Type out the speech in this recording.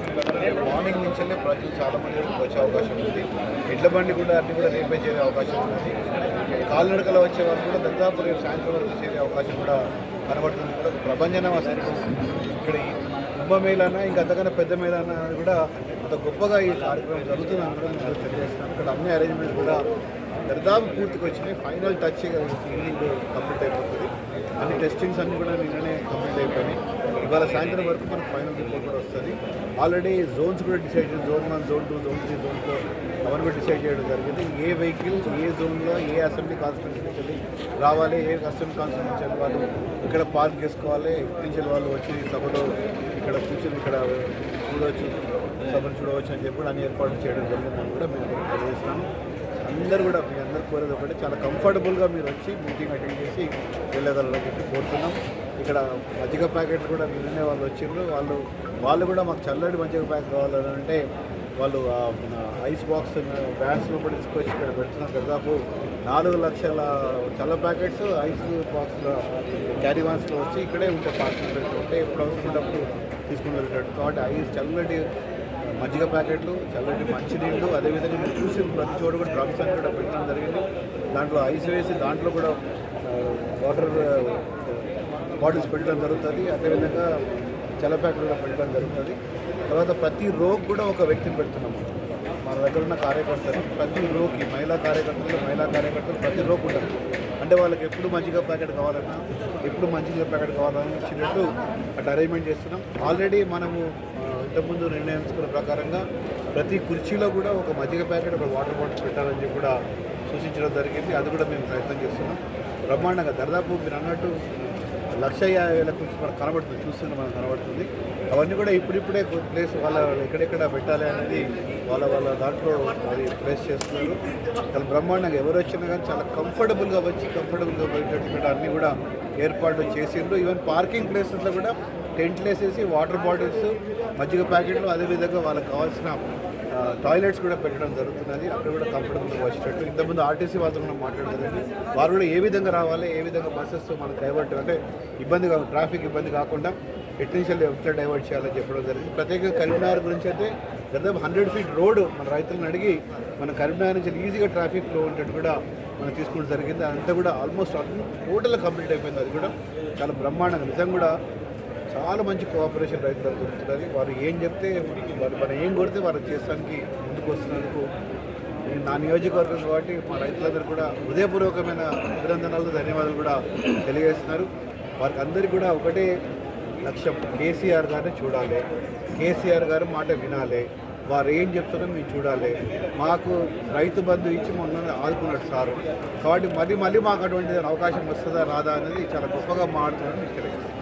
చెప్పిన మార్నింగ్ నుంచే ప్రజలు చాలా మంది వచ్చే అవకాశం ఉంది. ఎడ్ల బండి కూడా అన్ని కూడా రేపే చేరే అవకాశం ఉన్నది కాలినడకలో వచ్చే వాళ్ళు కూడా దాదాపు రేపు సాయంత్రం వరకు చేరే అవకాశం కూడా కనబడుతుంది. కూడా ప్రభంజనం అసలు. ఇక్కడ ఈ ఇంకా అంతకన్నా పెద్ద మేళాన కూడా అంత గొప్పగా ఈ కార్యక్రమం జరుగుతుందని కూడా నేను తెలియజేస్తాను. ఇక్కడ అన్ని అరేంజ్మెంట్స్ కూడా దాదాపు పూర్తికి వచ్చినాయి. ఫైనల్ టచ్ ఈవినింగ్ కంప్లీట్ అయిపోతుంది. అన్ని టెస్టింగ్స్ అన్నీ కూడా నిన్ననే కంప్లీట్ అయిపోయినాయి. ఇవాళ సాయంత్రం వరకు మనకు ఫైనల్ రిపోర్ట్ కూడా వస్తుంది. ఆల్రెడీ జోన్స్ కూడా డిసైడ్ చేసి zone one zone two zone three zone four అవన్నీ కూడా డిసైడ్ చేయడం జరిగింది. ఏ వెహికల్ ఏ జోన్లో ఏ అసెంబ్లీ కాన్స్టిట్యూన్సీ రావాలి ఏ అసెంబ్లీ కాన్స్టిట్యూన్సీ వాళ్ళు ఇక్కడ పార్క్ చేసుకోవాలి ఎక్కించిన వాళ్ళు వచ్చి సభలో ఇక్కడ కూర్చొని ఇక్కడ చూడవచ్చు సభను చూడవచ్చు అని చెప్పి అన్ని ఏర్పాట్లు చేయడం జరిగిందని కూడా మేము తెలియజేస్తున్నాము అందరూ కూడా మీ అందరు కోరేది ఒకటి చాలా కంఫర్టబుల్గా మీరు వచ్చి మీటింగ్ అటెండ్ చేసి వెళ్ళగలరని చెప్పి కోరుతున్నాం. ఇక్కడ మజ్జిగ ప్యాకెట్లు కూడా నిన్ననే వాళ్ళు వచ్చిండ్రు. వాళ్ళు వాళ్ళు కూడా మాకు చల్లటి మజ్జిగ ప్యాకెట్ కావాలని అంటే వాళ్ళు ఐస్ బాక్స్ బ్యాగ్స్లో కూడా తీసుకొచ్చి ఇక్కడ పెడుతున్నారు. దాదాపు నాలుగు లక్షల చల్ల ప్యాకెట్స్ ఐస్ బాక్స్లో క్యారీ వాన్స్లో వచ్చి ఇక్కడే ఉంటే పార్కింగ్ ఉంటే ఎప్పుడు అవసరమైనప్పుడు తీసుకుని వెళ్తాడు కాబట్టి ఐస్ చల్లటి మజ్జిగ ప్యాకెట్లు చల్లటి మంచినీళ్ళు అదేవిధంగా మీరు చూసి ప్రతి చోట కూడా డ్రమ్స్ అని కూడా పెట్టడం జరిగింది. దాంట్లో ఐస్ వేసి దాంట్లో కూడా వాటర్ బాటిల్స్ పెట్టడం జరుగుతుంది. అదేవిధంగా చల్ల ప్యాకెట్లు కూడా పెట్టడం జరుగుతుంది. తర్వాత ప్రతి రోగ్ కూడా ఒక వ్యక్తిని పెడుతున్నాము. మన దగ్గర ఉన్న కార్యకర్తలు ప్రతి రోకి మహిళా కార్యకర్తలు మహిళా కార్యకర్తలు ప్రతి రోగ్ ఉంటారు అంటే వాళ్ళకి ఎప్పుడు మజ్జిగ ప్యాకెట్ కావాలన్నా ఎప్పుడు మజ్జిగ ప్యాకెట్ కావాలని ఇచ్చినట్టు అటు అరేంజ్మెంట్ చేస్తున్నాం. ఆల్రెడీ మనము ఇంతకుముందు నిర్ణయించుకున్న ప్రకారంగా ప్రతి కుర్చీలో కూడా ఒక మజ్జిగ ప్యాకెట్ ఒక వాటర్ బాటిల్ పెట్టాలని చెప్పి కూడా సూచించడం జరిగింది. అది కూడా మేము ప్రయత్నం చేస్తున్నాం. బ్రహ్మాండంగా దాదాపు మీరు అన్నట్టు లక్ష యాభై వేల మనకు కనబడుతుంది చూస్తుంటే మనకు కనబడుతుంది. అవన్నీ కూడా ఇప్పుడిప్పుడే ప్లేస్ వాళ్ళ ఎక్కడెక్కడ పెట్టాలి అనేది వాళ్ళ వాళ్ళ దాంట్లో అది ప్లేస్ చేస్తున్నారు. చాలా బ్రహ్మాండంగా ఎవరు వచ్చినా కానీ చాలా కంఫర్టబుల్గా వచ్చి కంఫర్టబుల్గా పోయేటట్టు అన్నీ కూడా ఏర్పాట్లు చేసిండ్రు. ఈవెన్ పార్కింగ్ ప్లేసెస్లో కూడా టెంట్లు వేసేసి వాటర్ బాటిల్స్ మజ్జిగ ప్యాకెట్లు అదేవిధంగా వాళ్ళకి కావాల్సిన టాయిలెట్స్ కూడా పెట్టడం జరుగుతున్నది అక్కడ కూడా కంఫర్టబుల్గా వచ్చేటట్టు. ఇంతకుముందు ఆర్టీసీ వాళ్ళతో కూడా మాట్లాడదండి వారు కూడా ఏ విధంగా రావాలి ఏ విధంగా బస్సెస్ మనకు డైవర్ట్ అంటే ఇబ్బంది కాదు ట్రాఫిక్ ఇబ్బంది కాకుండా ఎట్నుంచి ఎట్లా డైవర్ట్ చేయాలని చెప్పడం జరిగింది. ప్రత్యేకంగా కరీంనగర్ గురించి అయితే దాదాపు హండ్రెడ్ ఫీట్ రోడ్ మన రైతులను అడిగి మన కరీంనగర్ నుంచి ఈజీగా ట్రాఫిక్ ఫ్లో ఉండేట్టు కూడా మనం తీసుకోవడం జరిగింది. అంతా కూడా ఆల్మోస్ట్ టోటల్ కంప్లీట్ అయిపోయింది. అది కూడా చాలా బ్రహ్మాండంగా. నిజంగా కూడా చాలా మంచి కోఆపరేషన్ రైతులకు దొరుకుతుంది వారు ఏం చెప్తే వారు మనం ఏం కొడితే వారు చేస్తానికి ముందుకు వస్తున్నందుకు నేను నా నియోజకవర్గం కాబట్టి మా రైతులందరూ కూడా హృదయపూర్వకమైన అభినందనలు ధన్యవాదాలు కూడా తెలియజేస్తున్నారు. వారికి అందరికీ కూడా ఒకటే లక్ష్యం కేసీఆర్ గారిని చూడాలి. కేసీఆర్ గారు మాట వినాలి. వారు ఏం చెప్తారో మేము చూడాలి. మాకు రైతు బంధు ఇచ్చి మొన్న ఆదుకున్నాడు సారు. కాబట్టి మళ్ళీ మళ్ళీ మాకు అటువంటి అవకాశం వస్తుందా రాదా అనేది చాలా గొప్పగా మాట్లాడుతున్నాను మీకు తెలియజేస్తాను